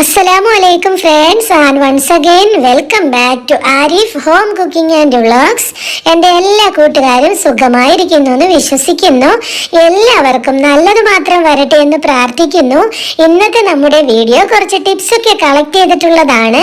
അസ്സലാമു അലൈക്കും friends and once again welcome back to Arif home cooking and vlogs എന്റെ എല്ലാ കൂട്ടുകാരും സുഖമായിരിക്കുന്നു എന്ന് വിശ്വസിക്കുന്നു. എല്ലാവർക്കും നല്ലത് മാത്രം വരട്ടെ എന്ന് പ്രാർത്ഥിക്കുന്നു. ഇന്നത്തെ നമ്മുടെ വീഡിയോ കുറച്ച് ടിപ്സൊക്കെ കളക്ട് ചെയ്തിട്ടുള്ളതാണ്.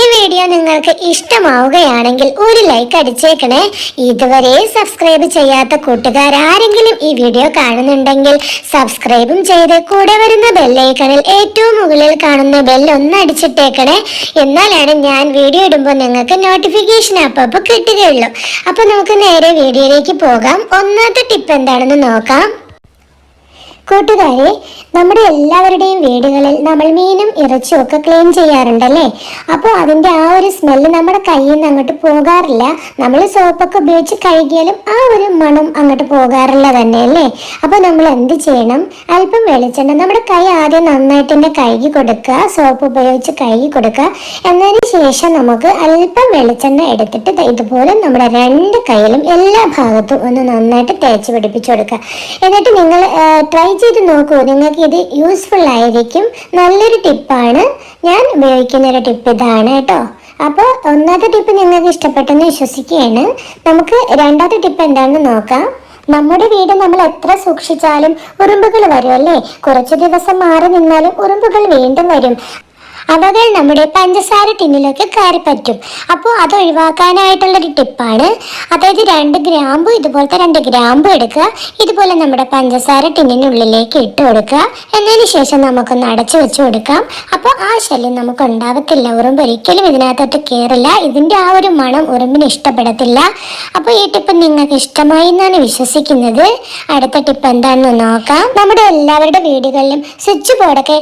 ഈ വീഡിയോ നിങ്ങൾക്ക് ഇഷ്ടമാവുകയാണെങ്കിൽ ഒരു ലൈക്ക് അടിച്ചേക്കണേ. ഇതുവരെ സബ്സ്ക്രൈബ് ചെയ്യാത്ത കൂട്ടുകാർ ആരെങ്കിലും ഈ വീഡിയോ കാണുന്നുണ്ടെങ്കിൽ സബ്സ്ക്രൈബും ചെയ്ത് കൂടെ വരുന്ന ബെല്ലൈക്കണിൽ ഏറ്റവും മുകളിൽ കാണുന്ന ബെല്ല് ഒന്ന് അടിച്ചിട്ടേക്കണേ. എന്നാലാണ് ഞാൻ വീഡിയോ ഇടുമ്പോൾ നിങ്ങൾക്ക് നോട്ടിഫിക്കേഷൻ അപ്പോൾ കിട്ടുകയുള്ളൂ. അപ്പോൾ നമുക്ക് നേരെ വീഡിയോയിലേക്ക് പോകാം. ഒന്നാമത്തെ ടിപ്പ് എന്താണെന്ന് നോക്കാം. കൂട്ടുകാരെ നമ്മുടെ എല്ലാവരുടെയും വീടുകളിൽ നമ്മൾ മീനും ഇറച്ചിയും ഒക്കെ ക്ലീൻ ചെയ്യാറുണ്ടല്ലേ? അപ്പോൾ അതിന്റെ ആ ഒരു സ്മെല്ല് നമ്മുടെ കയ്യിൽ നിന്ന് അങ്ങോട്ട് പോകാറില്ല. നമ്മൾ സോപ്പൊക്കെ ഉപയോഗിച്ച് കഴുകിയാലും ആ ഒരു മണം അങ്ങോട്ട് പോകാറില്ല തന്നെ അല്ലേ? അപ്പോൾ നമ്മൾ എന്ത് ചെയ്യണം? അല്പം വെളിച്ചെണ്ണ നമ്മുടെ കൈ ആദ്യം നന്നായിട്ട് തന്നെ കഴുകി കൊടുക്കുക സോപ്പ് ഉപയോഗിച്ച് കഴുകി കൊടുക്കുക. എന്നതിന് ശേഷം നമുക്ക് അല്പം വെളിച്ചെണ്ണ എടുത്തിട്ട് ഇതുപോലെ നമ്മുടെ രണ്ട് കൈയിലും എല്ലാ ഭാഗത്തും ഒന്ന് നന്നായിട്ട് തേച്ച് പിടിപ്പിച്ചു കൊടുക്കുക. എന്നിട്ട് നിങ്ങൾ ട്രൈ ചെയ്ത് നോക്കൂ. നിങ്ങൾക്ക് ഇത് യൂസ്ഫുൾ ആയിരിക്കും. നല്ലൊരു ടിപ്പാണ് ഞാൻ ഉപയോഗിക്കുന്ന ഒരു ടിപ്പ് ഇതാണ് കേട്ടോ. അപ്പോൾ ഒന്നാമത്തെ ടിപ്പ് നിങ്ങൾക്ക് ഇഷ്ടപ്പെട്ടെന്ന് വിശ്വസിക്കുകയാണ്. നമുക്ക് രണ്ടാമത്തെ ടിപ്പ് എന്താണെന്ന് നോക്കാം. നമ്മുടെ വീട് നമ്മൾ എത്ര സൂക്ഷിച്ചാലും ഉറുമ്പുകൾ വരും അല്ലേ? കുറച്ച് ദിവസം മാറി നിന്നാലും ഉറുമ്പുകൾ വീണ്ടും വരും. അവകൾ നമ്മുടെ പഞ്ചസാര ടിന്നിലൊക്കെ കയറി പറ്റും. അപ്പോൾ അത് ഒഴിവാക്കാനായിട്ടുള്ളൊരു ടിപ്പാണ്. അതായത് രണ്ട് ഗ്രാമ്പു ഇതുപോലത്തെ രണ്ട് ഗ്രാമ്പു എടുക്കുക. ഇതുപോലെ നമ്മുടെ പഞ്ചസാര ടിന്നിനുള്ളിലേക്ക് ഇട്ട് കൊടുക്കുക. എന്നതിന് ശേഷം നമുക്കൊന്ന് അടച്ചു വെച്ച് കൊടുക്കാം. അപ്പോൾ ആ ശല്യം നമുക്ക് ഉണ്ടാവത്തില്ല. ഉറുമ്പ് ഒരിക്കലും ഇതിനകത്തോട്ട് കയറില്ല ഇതിന്റെ ആ ഒരു മണം ഉറുമ്പിന് ഇഷ്ടപ്പെടത്തില്ല. അപ്പോൾ ഈ ടിപ്പ് നിങ്ങൾക്ക് ഇഷ്ടമായി എന്നാണ് വിശ്വസിക്കുന്നത്. അടുത്ത ടിപ്പ് എന്താണെന്ന് നോക്കാം. നമ്മുടെ എല്ലാവരുടെ വീടുകളിലും സ്വിച്ച് ബോർഡൊക്കെ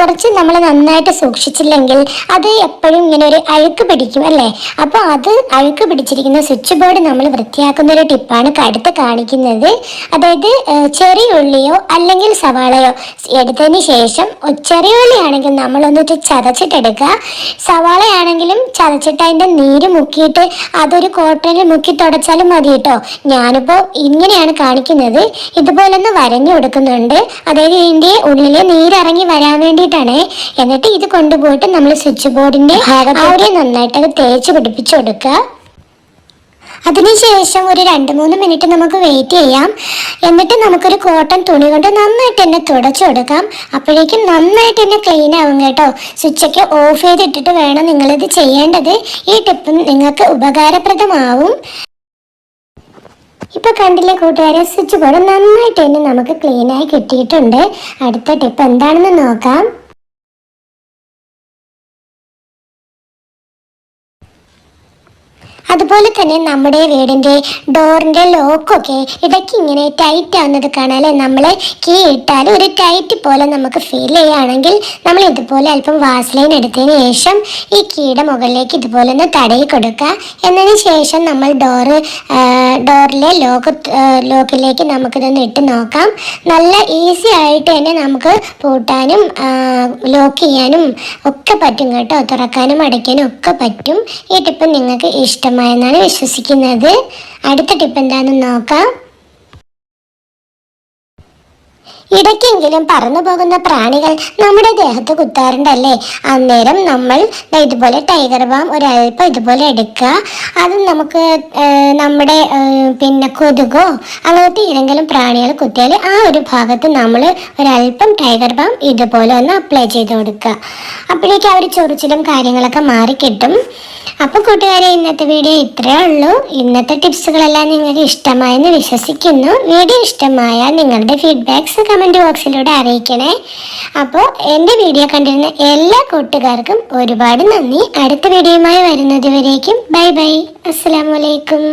കുറച്ച് നമ്മൾ നന്നായിട്ട് സൂക്ഷിച്ചില്ലെങ്കിൽ അത് എപ്പോഴും ഇങ്ങനെ ഒരു അഴുക്ക് പിടിക്കും അല്ലേ? അപ്പോൾ അത് അഴുക്ക് പിടിച്ചിരിക്കുന്ന സ്വിച്ച് ബോർഡ് നമ്മൾ വൃത്തിയാക്കുന്ന ഒരു ടിപ്പാണ് കടുത്ത് കാണിക്കുന്നത്. അതായത് ചെറിയ ഉള്ളിയോ അല്ലെങ്കിൽ സവാളയോ എടുത്തതിന് ശേഷം ഒ- ചെറിയ ഉള്ളിയാണെങ്കിൽ നമ്മളൊന്നിട്ട് ചതച്ചിട്ടെടുക്കുക. സവാളയാണെങ്കിലും ചതച്ചിട്ട് അതിന്റെ നീര് മുക്കിയിട്ട് അതൊരു കോട്ടണിൽ മുക്കി തുടച്ചാലും മതി കേട്ടോ. ഞാനിപ്പോൾ ഇങ്ങനെയാണ് കാണിക്കുന്നത്. ഇതുപോലെ ഒന്ന് വരഞ്ഞു കൊടുക്കുന്നുണ്ട്. അതായത് ഇതിന്റെ ഉള്ളിലെ നീരിറങ്ങി വരാൻ വേണ്ടിയിട്ടാണ്. എന്നിട്ട് ഇത് കൊണ്ടുപോയിട്ട് നമ്മൾ സ്വിച്ച് ബോർഡിന്റെ അവിടെ നന്നായിട്ട് അത് തേച്ച് പിടിപ്പിച്ചു കൊടുക്കുക. അതിനുശേഷം ഒരു രണ്ട് മൂന്ന് മിനിറ്റ് നമുക്ക് വെയിറ്റ് ചെയ്യാം. എന്നിട്ട് നമുക്കൊരു കോട്ടൺ തുണി കൊണ്ട് നന്നായിട്ട് തന്നെ തുടച്ചു കൊടുക്കാം. അപ്പോഴേക്കും നന്നായിട്ട് തന്നെ ക്ലീൻ ആവും കേട്ടോ. സ്വിച്ചൊക്കെ ഓഫ് ചെയ്തിട്ടിട്ട് വേണം നിങ്ങളിത് ചെയ്യേണ്ടത്. ഈ ടിപ്പും നിങ്ങൾക്ക് ഉപകാരപ്രദമാവും. ഇപ്പൊ കണ്ടില്ലേ കൂട്ടുകാരെ സ്വിച്ച് ബോർഡ് നന്നായിട്ട് തന്നെ നമുക്ക് ക്ലീൻ ആയി കിട്ടിയിട്ടുണ്ട്. അടുത്ത ടിപ്പ് എന്താണെന്ന് നോക്കാം. அது അതുപോലെ തന്നെ നമ്മുടെ വീടിന്റെ ഡോറിന്റെ ലോക്കൊക്കെ ഇടയ്ക്ക് ഇങ്ങനെ ടൈറ്റ് ആവുന്നത് കാണാല്ലേ നമ്മൾ കീ ഇട്ടാൽ ഒരു ടൈറ്റ് പോലെ നമുക്ക് ഫീൽ ചെയ്യുകയാണെങ്കിൽ നമ്മൾ ഇതുപോലെ അല്പം വാസ്ലൈൻ എടുത്തതിന് ശേഷം ഈ കീയുടെ മുകളിലേക്ക് ഇതുപോലെ ഒന്ന് തടയി കൊടുക്കുക. എന്നതിന് ശേഷം നമ്മൾ ഡോറ് ഡോറിലെ ലോക്ക് ലോക്കിലേക്ക് നമുക്കിതൊന്ന് ഇട്ട് നോക്കാം. നല്ല ഈസി ആയിട്ട് തന്നെ നമുക്ക് പൂട്ടാനും ലോക്ക് ചെയ്യാനും ഒക്കെ പറ്റും കേട്ടോ. തുറക്കാനും അടയ്ക്കാനും ഒക്കെ പറ്റും. ഈ ടിപ്പ് നിങ്ങൾക്ക് ഇഷ്ടമായെന്നാണ് വിശ്വസിക്കുന്നത്. അടുത്ത ടിപ്പ് എന്താണെന്ന് നോക്കാം. ഇടയ്ക്കെങ്കിലും പറന്നു പോകുന്ന പ്രാണികൾ നമ്മുടെ ദേഹത്ത് കുത്താറുണ്ടല്ലേ? അന്നേരം നമ്മൾ ഇതുപോലെ ടൈഗർ ബാം ഒരൽപ്പം ഇതുപോലെ എടുക്കുക. അത് നമുക്ക് നമ്മുടെ പിന്നെ കൊതുകോ അങ്ങനത്തെ ഏതെങ്കിലും പ്രാണികൾ കുത്തിയാൽ ആ ഒരു ഭാഗത്ത് നമ്മൾ ഒരല്പം ടൈഗർ ബാം ഇതുപോലെ ഒന്ന് അപ്ലൈ ചെയ്ത് കൊടുക്കുക. അപ്പോഴേക്കും അവർ ചൊറിച്ചിലും കാര്യങ്ങളൊക്കെ മാറിക്കിട്ടും. അപ്പോൾ കൂട്ടുകാരെ ഇന്നത്തെ വീഡിയോ ഇത്രയേ ഉള്ളൂ. ഇന്നത്തെ ടിപ്സുകളെല്ലാം നിങ്ങൾക്ക് ഇഷ്ടമായെന്ന് വിശ്വസിക്കുന്നു. വീഡിയോ ഇഷ്ടമായാൽ നിങ്ങളുടെ ഫീഡ്ബാക്സ് കമന്റ് ബോക്സിലൂടെ അറിയിക്കണേ. അപ്പോൾ എന്റെ വീഡിയോ കണ്ടിരുന്ന എല്ലാ കൂട്ടുകാർക്കും ഒരുപാട് നന്ദി. അടുത്ത വീഡിയോയുമായി വരുന്നത് വരേക്കും. ബൈ ബൈ അസ്സാം വലൈക്കും